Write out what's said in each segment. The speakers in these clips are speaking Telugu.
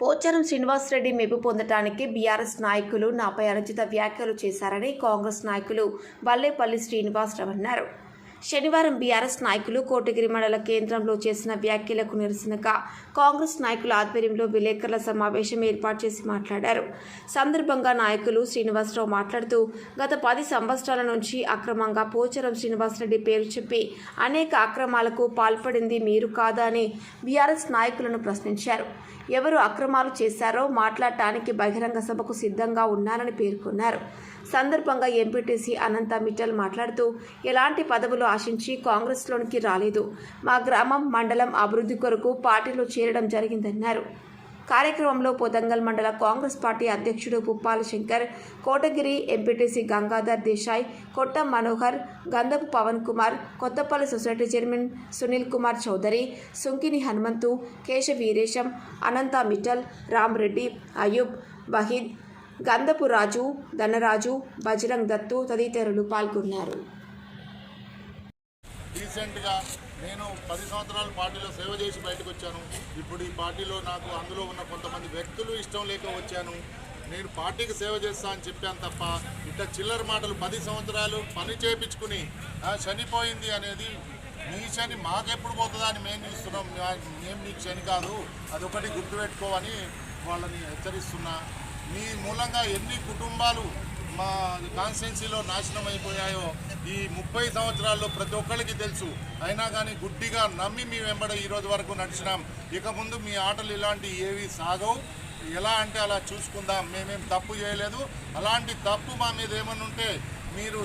పోచారం శ్రీనివాసరెడ్డి మెప్పు పొందటానికి బీఆర్ఎస్ నాయకులు నాపై అనుచిత వ్యాఖ్యలు చేశారని కాంగ్రెస్ నాయకులు బల్లేపల్లి శ్రీనివాసరావు అన్నారు. శనివారం బీఆర్ఎస్ నాయకులు కోటగిరి మండల కేంద్రంలో చేసిన వ్యాఖ్యలకు నిరసనగా కాంగ్రెస్ నాయకుల ఆధ్వర్యంలో విలేకరుల సమావేశం ఏర్పాటు చేసి మాట్లాడారు. సందర్భంగా నాయకులు శ్రీనివాసరావు మాట్లాడుతూ గత పది సంవత్సరాల నుంచి అక్రమంగా పోచారం శ్రీనివాసరెడ్డి పేరు చెప్పి అనేక అక్రమాలకు పాల్పడింది మీరు కాదా అని బీఆర్ఎస్ నాయకులను ప్రశ్నించారు. ఎవరు అక్రమాలు చేశారో మాట్లాడటానికి బహిరంగ సభకు సిద్ధంగా ఉన్నారని పేర్కొన్నారు. సందర్భంగా ఎంపీటీసీ అనంత మిట్టల్ మాట్లాడుతూ ఎలాంటి పదవులు ఆశించి కాంగ్రెస్లోనికి రాలేదు. మా గ్రామం మండలం అభివృద్ధి కొరకు పార్టీలో చేరడం జరిగిందన్నారు. కార్యక్రమంలో పొదంగల్ మండల కాంగ్రెస్ పార్టీ అధ్యక్షుడు Puppala Shankar Kotagiri MPTC Gangadhar Desai Kotta Manohar Gandhapu Pawan Kumar Kothapalli society chairman Sunil Kumar Chowdary Sunkini Hanumanthu Kesha Veeresham Anantha Mithal Ramreddy Ayub Waheed Gandhapu Raju Dhanaraju Bajrang Dattu తదితరులు పాల్గొన్నారు. రీసెంట్గా నేను పది సంవత్సరాల పార్టీలో సేవ చేసి బయటకు వచ్చాను. ఇప్పుడు ఈ పార్టీలో నాకు అందులో ఉన్న కొంతమంది వ్యక్తులు ఇష్టం లేక వచ్చాను. నేను పార్టీకి సేవ చేస్తా అని చెప్పాను తప్ప ఇట్లా చిల్లర మాటలు పది సంవత్సరాలు పని చేపించుకుని చనిపోయింది అనేది నీ శని మాకెప్పుడు పోతుందా అని మేము చూస్తున్నాం. మేము నీ శని కాదు అదొకటి గుర్తుపెట్టుకోవని వాళ్ళని హెచ్చరిస్తున్నా. మీ మూలంగా ఎన్ని కుటుంబాలు మా కాన్స్టిట్యున్సీలో నాశనం అయిపోయాయో ఈ ముప్పై సంవత్సరాల్లో ప్రతి ఒక్కరికి తెలుసు. అయినా కానీ గుడ్డిగా నమ్మి మీ వెంబడ ఈరోజు వరకు నడిచినాం. ఇక ముందు మీ ఆటలు ఇలాంటి ఏవి సాగవు. ఎలా అంటే అలా చూసుకుందాం. మేమేం తప్పు చేయలేదు. అలాంటి తప్పు మా మీద ఏమన్నా ఉంటే మీరు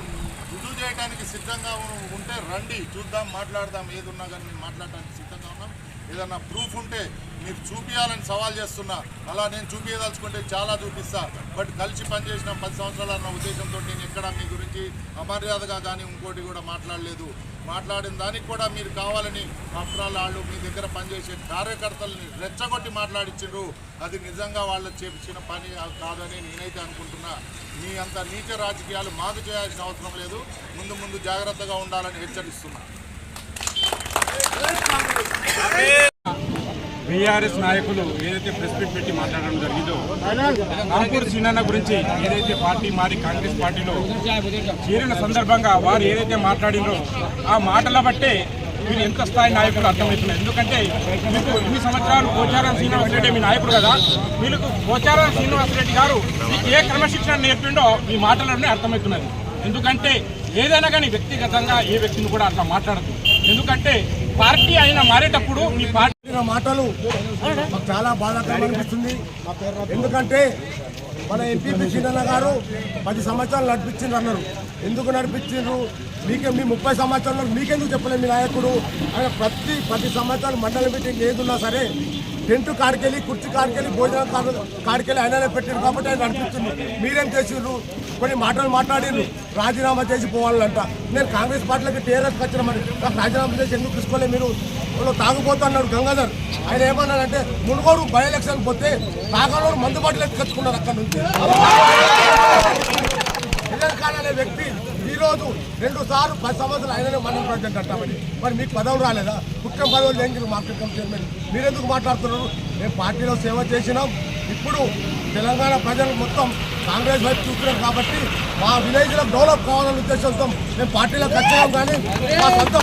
రుజువు చేయడానికి సిద్ధంగా ఉంటే రండి. చూద్దాం మాట్లాడదాం. ఏదున్నా కానీ మేము మాట్లాడడానికి సిద్ధంగా ఉన్నాం. ఏదన్నా ప్రూఫ్ ఉంటే మీరు చూపించాలని సవాల్ చేస్తున్నా. అలా నేను చూపించదలుచుకుంటే చాలా చూపిస్తా. బట్ కలిసి పనిచేసిన పది సంవత్సరాలు అన్న ఉద్దేశంతో నేను ఎక్కడ మీ గురించి అమర్యాదగా కానీ ఇంకోటి కూడా మాట్లాడలేదు. మాట్లాడిన దానికి కూడా మీరు కావాలని అఫ్రాల్ వాళ్ళు మీ దగ్గర పనిచేసే కార్యకర్తల్ని రెచ్చగొట్టి మాట్లాడించారు అది నిజంగా వాళ్ళు చేసిన పని కాదని నేనైతే అనుకుంటున్నా. మీ అంత నీచ రాజకీయాలు మాకు చేయాల్సిన అవసరం లేదు. ముందు ముందు జాగ్రత్తగా ఉండాలని హెచ్చరిస్తున్నా. బీఆర్ఎస్ నాయకులు ఏదైతే ప్రెస్ మీట్ పెట్టి మాట్లాడడం జరిగిందో రాంపూర్ సీనన్న గురించి ఏదైతే పార్టీ మారి కాంగ్రెస్ పార్టీలో చేరిన సందర్భంగా వారు ఏదైతే మాట్లాడినో ఆ మాటల బట్టే మీరు ఎంత స్థాయి నాయకులు అర్థమవుతున్నారు. ఎందుకంటే మీకు ఇన్ని సంవత్సరాలు పోచారం శ్రీనివాసరెడ్డి మీ నాయకుడు కదా మీకు పోచారం శ్రీనివాసరెడ్డి గారు మీకు ఏ క్రమశిక్షణ నేర్పిండో మీ మాటలన్నీ అర్థమవుతున్నది ఎందుకంటే ఏదైనా కానీ వ్యక్తిగతంగా ఏ వ్యక్తిని కూడా అట్లా మాట్లాడదు ఎందుకంటే పార్టీ అయినా మారేటప్పుడు మీ పార్టీ మాటలు చాలా బాధాకరంగా అనిపిస్తుంది. ఎందుకంటే మన ఎంపీపీ చిన్న గారు పది సంవత్సరాలు నడిపించిండ్రు అన్నారు. ఎందుకు నడిపించిండ్రు? మీకే మీ ముప్పై సంవత్సరాలు మీకెందుకు చెప్పలేదు మీ నాయకుడు? ఆయన ప్రతి పది సంవత్సరాలు మండలి మీటింగ్ ఏదున్నా సరే టెంట్ కాడికెళ్ళి కుర్చీ కాడికెళ్ళి భోజనం కాడు- కాడికెళ్ళి ఆయననే పెట్టారు కాబట్టి ఆయన నడిపిస్తుంది మీరేం చేసిండ్రు? కొన్ని మాటలు మాట్లాడిండ్రు. రాజీనామా చేసి పోవాలంట. నేను కాంగ్రెస్ పార్టీలకి టీఆర్ఎస్కి వచ్చిన మరి నాకు రాజీనామా చేసి ఎందుకు తీసుకోలేదు మీరు? వాళ్ళు తాగుపోతా గంగాధర్. ఆయన ఏమన్నాడంటే మునుగోడు బై ఎలక్షన్ పోతే తాగలోడు మందు తెచ్చుకున్నారు ఎత్తుకొచ్చుకున్నారు అక్కడ నుంచి. అనే వ్యక్తి ఈరోజు రెండు సార్లు పది సంవత్సరాలు ఆయననే మనం ప్రెసిడెంట్ అంటామని మరి మీకు పదవులు రాలేదా? ముఖ్యం పదవులు లేని మార్కెట్ కమిటీ చైర్మన్? మీరెందుకు మాట్లాడుతున్నారు? మేము పార్టీలో సేవ చేసినాం. ఇప్పుడు తెలంగాణ ప్రజలు మొత్తం కాంగ్రెస్ వైపు చూస్తున్నారు కాబట్టి మా విలేజ్లో డెవలప్ కావాలనే ఉద్దేశంతో మేము పార్టీలో ఖచ్చితంగా కానీ మా సొంత